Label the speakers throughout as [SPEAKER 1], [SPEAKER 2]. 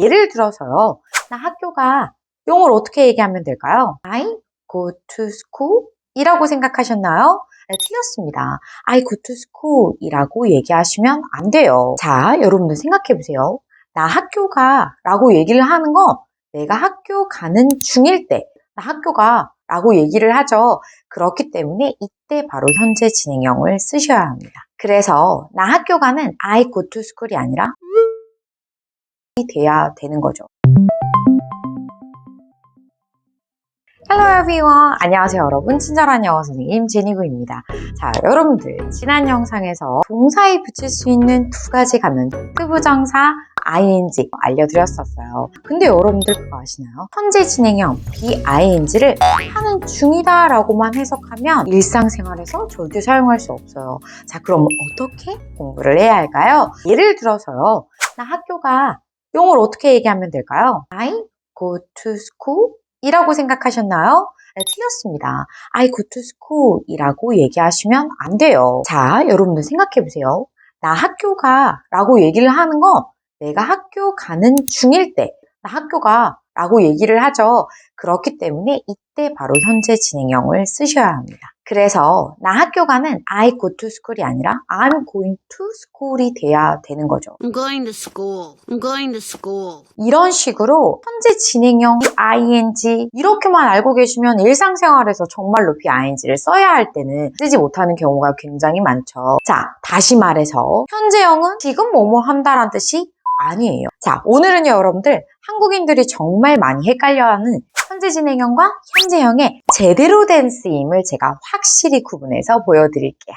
[SPEAKER 1] 예를 들어서요. 나 학교가 영어로 어떻게 얘기하면 될까요? I go to school 이라고 생각하셨나요? 네, 틀렸습니다. I go to school 이라고 얘기하시면 안 돼요. 자, 여러분들 생각해 보세요. 나 학교가 라고 얘기를 하는 거 내가 학교 가는 중일 때, 나 학교가 라고 얘기를 하죠. 그렇기 때문에 이때 바로 현재 진행형을 쓰셔야 합니다. 그래서 나 학교 가는 I go to school이 아니라 이 돼야 되는 거죠. Hello everyone. 안녕하세요 여러분. 친절한 영어 선생님 제니구입니다. 자, 여러분들 지난 영상에서 동사에 붙일 수 있는 두 가지 가면 특부정사 ing 알려드렸었어요. 근데 여러분들 그거 아시나요? 현재 진행형 BING를 하는 중이다 라고만 해석하면 일상생활에서 절대 사용할 수 없어요. 자, 그럼 어떻게 공부를 해야 할까요? 예를 들어서요. 나 학교가 영어로 어떻게 얘기하면 될까요? I go to school 이라고 생각하셨나요? 네, 틀렸습니다. I go to school 이라고 얘기하시면 안 돼요. 자, 여러분들 생각해 보세요. 나 학교 가 라고 얘기를 하는 거 내가 학교 가는 중일 때, 나 학교가 라고 얘기를 하죠. 그렇기 때문에 이때 바로 현재 진행형을 쓰셔야 합니다. 그래서 나 학교 가는 I go to school이 아니라 I'm going to school이 돼야 되는 거죠.
[SPEAKER 2] I'm going to school. I'm going to school.
[SPEAKER 1] 이런 식으로 현재 진행형 ing 이렇게만 알고 계시면 일상생활에서 정말로 ing를 써야 할 때는 쓰지 못하는 경우가 굉장히 많죠. 자, 다시 말해서 현재형은 지금 뭐뭐 한다라는 뜻이 아니에요. 자, 오늘은요, 여러분들 한국인들이 정말 많이 헷갈려하는 현재 진행형과 현재형의 제대로 된 쓰임을 제가 확실히 구분해서 보여드릴게요.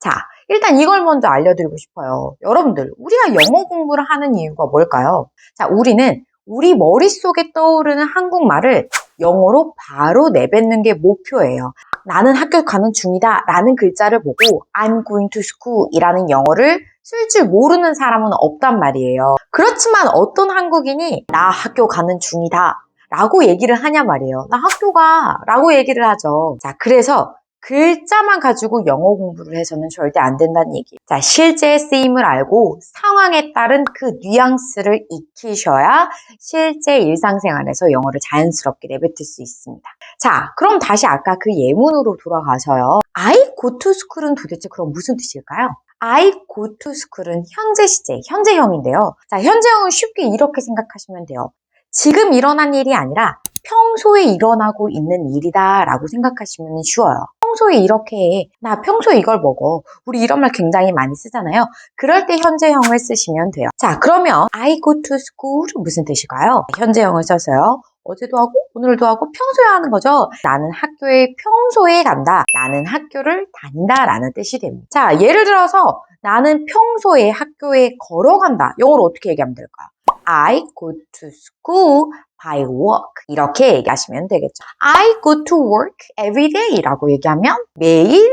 [SPEAKER 1] 자, 일단 이걸 먼저 알려드리고 싶어요. 여러분들, 우리가 영어 공부를 하는 이유가 뭘까요? 자, 우리는 우리 머릿속에 떠오르는 한국말을 영어로 바로 내뱉는 게 목표예요. 나는 학교 가는 중이다 라는 글자를 보고 I'm going to school 이라는 영어를 쓸 줄 모르는 사람은 없단 말이에요. 그렇지만 어떤 한국인이 나 학교 가는 중이다 라고 얘기를 하냐 말이에요. 나 학교가 라고 얘기를 하죠. 자, 그래서 글자만 가지고 영어 공부를 해서는 절대 안 된다는 얘기예요. 자, 실제 쓰임을 알고 상황에 따른 그 뉘앙스를 익히셔야 실제 일상생활에서 영어를 자연스럽게 내뱉을 수 있습니다. 자, 그럼 다시 아까 그 예문으로 돌아가서요. I go to school은 도대체 그럼 무슨 뜻일까요? I go to school은 현재 시제, 현재형인데요. 자, 현재형은 쉽게 이렇게 생각하시면 돼요. 지금 일어난 일이 아니라 평소에 일어나고 있는 일이다 라고 생각하시면 쉬워요. 평소에 이렇게 해. 나 평소에 이걸 먹어. 우리 이런 말 굉장히 많이 쓰잖아요. 그럴 때 현재형을 쓰시면 돼요. 자, 그러면 I go to school은 무슨 뜻일까요? 현재형을 써서요. 어제도 하고 오늘도 하고 평소에 하는 거죠. 나는 학교에 평소에 간다. 나는 학교를 다닌다 라는 뜻이 됩니다. 자, 예를 들어서 나는 평소에 학교에 걸어간다. 영어로 어떻게 얘기하면 될까요? I go to school by walk. 이렇게 얘기하시면 되겠죠. I go to work every day 라고 얘기하면 매일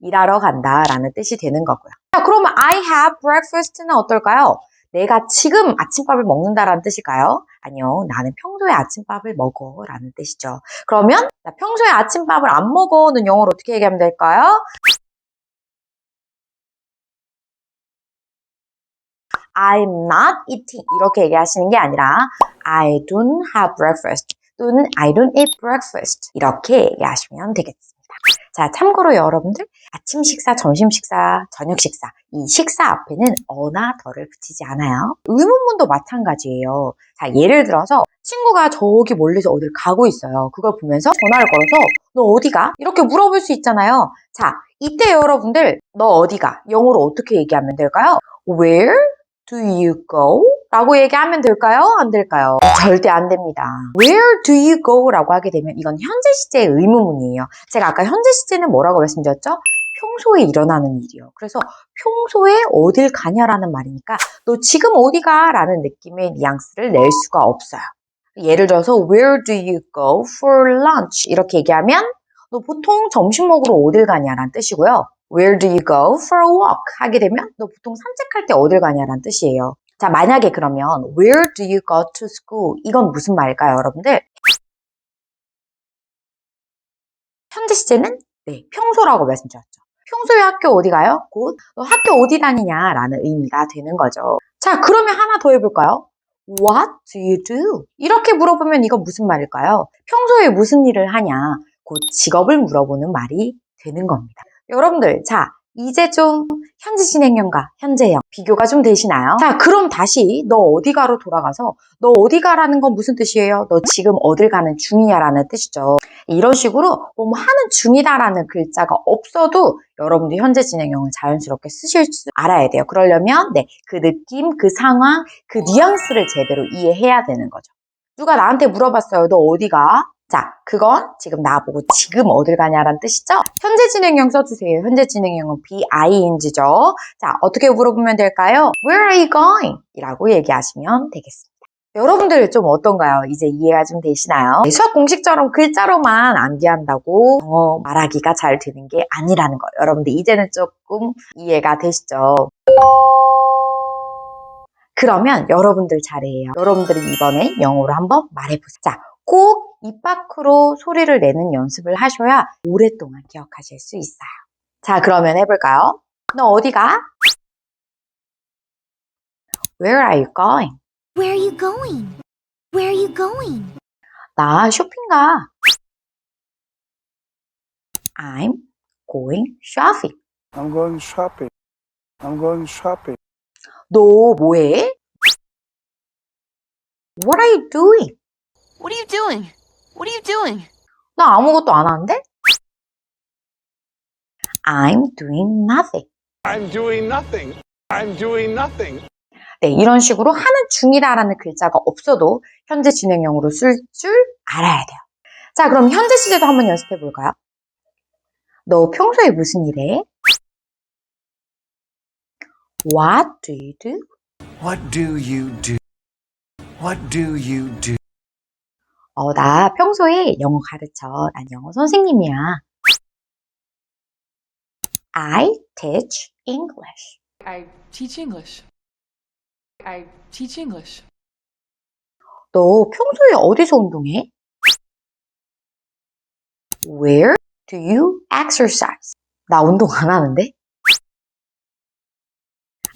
[SPEAKER 1] 일하러 간다 라는 뜻이 되는 거고요. 자, 그러면 I have breakfast는 어떨까요? 내가 지금 아침밥을 먹는다라는 뜻일까요? 아니요. 나는 평소에 아침밥을 먹어 라는 뜻이죠. 그러면 나 평소에 아침밥을 안 먹어는 영어로 어떻게 얘기하면 될까요? I'm not eating 이렇게 얘기하시는 게 아니라 I don't have breakfast 또는 I don't eat breakfast 이렇게 얘기하시면 되겠습니다. 자, 참고로 여러분들 아침 식사, 점심 식사, 저녁 식사 이 식사 앞에는 어나 더를 붙이지 않아요. 의문문도 마찬가지예요. 자, 예를 들어서 친구가 저기 멀리서 어딜 가고 있어요. 그걸 보면서 전화를 걸어서 너 어디가? 이렇게 물어볼 수 있잖아요. 자, 이때 여러분들 너 어디가? 영어로 어떻게 얘기하면 될까요? Where do you go? 라고 얘기하면 될까요? 안 될까요? 절대 안 됩니다. Where do you go? 라고 하게 되면 이건 현재 시제의 의문문이에요. 제가 아까 현재 시제는 뭐라고 말씀드렸죠? 평소에 일어나는 일이요. 그래서 평소에 어딜 가냐라는 말이니까 너 지금 어디 가? 라는 느낌의 뉘앙스를 낼 수가 없어요. 예를 들어서 Where do you go for lunch? 이렇게 얘기하면 너 보통 점심 먹으러 어딜 가냐라는 뜻이고요. Where do you go for a walk? 하게 되면 너 보통 산책할 때 어딜 가냐라는 뜻이에요. 자, 만약에 그러면 Where do you go to school? 이건 무슨 말일까요, 여러분들? 현재 시제는 네, 평소라고 말씀드렸죠. 평소에 학교 어디 가요? 곧너 학교 어디 다니냐라는 의미가 되는 거죠. 자, 그러면 하나 더 해볼까요? What do you do? 이렇게 물어보면 이건 무슨 말일까요? 평소에 무슨 일을 하냐? 곧 직업을 물어보는 말이 되는 겁니다. 여러분들, 자, 이제 좀 현재 진행형과 현재형 비교가 좀 되시나요? 자, 그럼 다시 너 어디가로 돌아가서 너 어디가라는 건 무슨 뜻이에요? 너 지금 어딜 가는 중이냐라는 뜻이죠. 이런 식으로 뭐 하는 중이다라는 글자가 없어도 여러분들 현재 진행형을 자연스럽게 쓰실 줄 알아야 돼요. 그러려면 네, 그 느낌, 그 상황, 그 뉘앙스를 제대로 이해해야 되는 거죠. 누가 나한테 물어봤어요. 너 어디가? 자, 그건 지금 나보고 지금 어딜 가냐라는 뜻이죠? 현재 진행형 써주세요. 현재 진행형은 BING죠. 자, 어떻게 물어보면 될까요? Where are you going? 이라고 얘기하시면 되겠습니다. 여러분들 좀 어떤가요? 이제 이해가 좀 되시나요? 수학 공식처럼 글자로만 암기한다고 영어 말하기가 잘 되는 게 아니라는 거예요. 여러분들 이제는 조금 이해가 되시죠? 그러면 여러분들 차례예요. 여러분들이 이번에 영어로 한번 말해보세요. 자, 꼭 입 밖으로 소리를 내는 연습을 하셔야 오랫동안 기억하실 수 있어요. 자, 그러면 해볼까요? 너 어디가? Where are you going?
[SPEAKER 3] Where are you going? Where are you going?
[SPEAKER 1] 나 쇼핑 가. I'm going shopping.
[SPEAKER 4] I'm going shopping. I'm going shopping.
[SPEAKER 1] 너 뭐해? What are you doing?
[SPEAKER 2] What are you doing? What are you doing?
[SPEAKER 1] 나 아무것도 안 하는데? I'm doing nothing.
[SPEAKER 4] I'm doing nothing. I'm doing nothing.
[SPEAKER 1] 네, 이런 식으로 하는 중이다라는 글자가 없어도 현재 진행형으로 쓸 줄 알아야 돼요. 자, 그럼 현재 시제도 한번 연습해 볼까요? 너 평소에 무슨 일 해? What do you do?
[SPEAKER 5] What do you do? What do you do?
[SPEAKER 1] 어, 나 평소에 영어 가르쳐. 난 영어 선생님이야. I teach English.
[SPEAKER 6] I teach English. I teach English.
[SPEAKER 1] 너 평소에 어디서 운동해? Where do you exercise? 나 운동 안 하는데?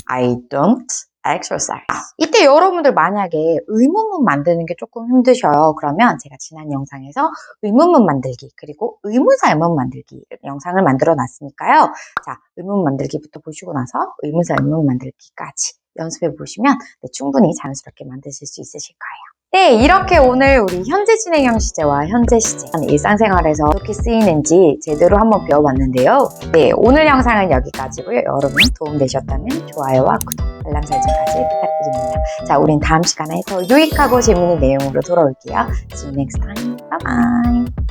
[SPEAKER 1] I don't exercise. 이때 여러분들 만약에 의문문 만드는 게 조금 힘드셔요. 그러면 제가 지난 영상에서 의문문 만들기 그리고 의문사 의문 만들기 영상을 만들어 놨으니까요. 자, 의문 만들기부터 보시고 나서 의문사 의문 만들기까지 연습해 보시면 네, 충분히 자연스럽게 만드실 수 있으실 거예요. 네, 이렇게 오늘 우리 현재 진행형 시제와 현재 시제, 일상생활에서 어떻게 쓰이는지 제대로 한번 배워봤는데요. 네, 오늘 영상은 여기까지고요. 여러분 도움되셨다면 좋아요와 구독, 알람 설정까지 부탁드립니다. 자, 우린 다음 시간에 더 유익하고 재밌는 내용으로 돌아올게요. See you next time. Bye bye.